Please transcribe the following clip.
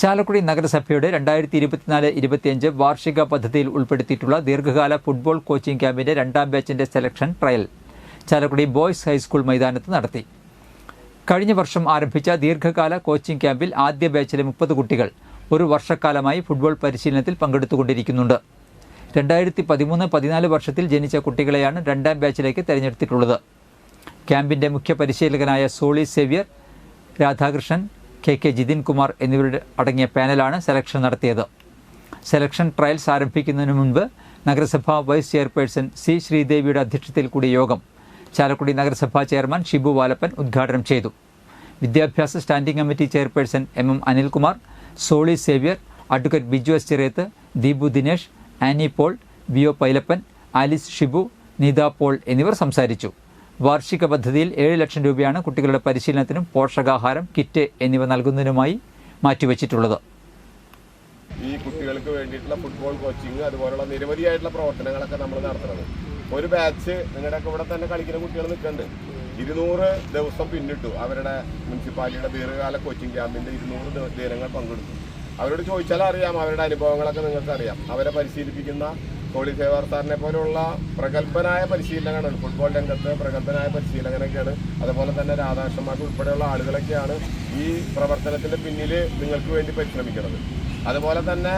ചാലക്കുടി നഗരസഭയുടെ രണ്ടായിരത്തി ഇരുപത്തിനാല് ഇരുപത്തിയഞ്ച് വാർഷിക പദ്ധതിയിൽ ഉൾപ്പെടുത്തിയിട്ടുള്ള ദീർഘകാല ഫുട്ബോൾ കോച്ചിംഗ് ക്യാമ്പിന്റെ രണ്ടാം ബാച്ചിന്റെ selection trial Chalakudy boys high school മൈതാനത്ത് നടത്തി. കഴിഞ്ഞ വർഷം ആരംഭിച്ച ദീർഘകാല കോച്ചിംഗ് ക്യാമ്പിൽ ആദ്യ ബാച്ചിലെ മുപ്പത് കുട്ടികൾ ഒരു വർഷക്കാലമായി ഫുട്ബോൾ പരിശീലനത്തിൽ പങ്കെടുത്തുകൊണ്ടിരിക്കുന്നുണ്ട്. രണ്ടായിരത്തി പതിമൂന്ന് പതിനാല് വർഷത്തിൽ ജനിച്ച കുട്ടികളെയാണ് രണ്ടാം ബാച്ചിലേക്ക് തെരഞ്ഞെടുത്തിട്ടുള്ളത്. ക്യാമ്പിന്റെ മുഖ്യ പരിശീലകനായ Soly Xavier Radhakrishnan K K Jithin Kumar എന്നിവരുടെ അടങ്ങിയ പാനലാണ് സെലക്ഷൻ നടത്തിയത്. സെലക്ഷൻ ട്രയൽസ് ആരംഭിക്കുന്നതിന് മുൻപ് നഗരസഭാ വൈസ് ചെയർപേഴ്സൺ സി ശ്രീദേവിയുടെ അധ്യക്ഷതയിൽ കൂടിയ യോഗം ചാലക്കുടി നഗരസഭാ ചെയർമാൻ ഷിബു വാലപ്പൻ ഉദ്ഘാടനം ചെയ്തു. വിദ്യാഭ്യാസ standing committee chairperson M M Anilkumar Soly Xavier advocate Biju S Chirayath Deepu Dinesh Annie Paul V O Pailappan Alice Shibu Neetha Paul എന്നിവർ സംസാരിച്ചു. വാർഷിക പദ്ധതിയിൽ ഏഴ് ലക്ഷം രൂപയാണ് കുട്ടികളുടെ പരിശീലനത്തിനും പോഷകാഹാരം കിറ്റ് എന്നിവ നൽകുന്നതിനുമായി മാറ്റിവെച്ചിട്ടുള്ളത്. ഈ കുട്ടികൾക്ക് വേണ്ടിയിട്ടുള്ള ഫുട്ബോൾ കോച്ചിങ് അതുപോലുള്ള നിരവധിയായിട്ടുള്ള പ്രവർത്തനങ്ങളൊക്കെ നമ്മൾ നടത്തുന്നത്. ഒരു ബാച്ച് നിങ്ങളുടെയൊക്കെ ഇവിടെ തന്നെ കളിക്കുന്ന കുട്ടികൾ നിൽക്കുന്നുണ്ട്. ഇരുന്നൂറ് ദിവസം പിന്നിട്ടു അവരുടെ മുനിസിപ്പാലിറ്റിയുടെ ദീർഘകാല കോച്ചിങ് ക്യാമ്പിന്റെ ഇരുന്നൂറ് ദിനങ്ങൾ പങ്കെടുത്തു. അവരോട് ചോദിച്ചാൽ അറിയാം അവരുടെ അനുഭവങ്ങളൊക്കെ നിങ്ങൾക്ക് അറിയാം അവരെ പരിശീലിപ്പിക്കുന്ന കോളി സേവാർ സാറിനെ പോലുള്ള പ്രഗത്ഭനായ പരിശീലകനാണ് ഫുട്ബോൾ രംഗത്ത് പ്രഗത്ഭനായ പരിശീലകനൊക്കെയാണ്. അതുപോലെ തന്നെ രാധാകൃഷ്ണന്മാർക്ക് ഉൾപ്പെടെയുള്ള ആളുകളൊക്കെയാണ് ഈ പ്രവർത്തനത്തിന്റെ പിന്നിൽ നിങ്ങൾക്ക് വേണ്ടി പരിശ്രമിക്കുന്നത്. അതുപോലെ തന്നെ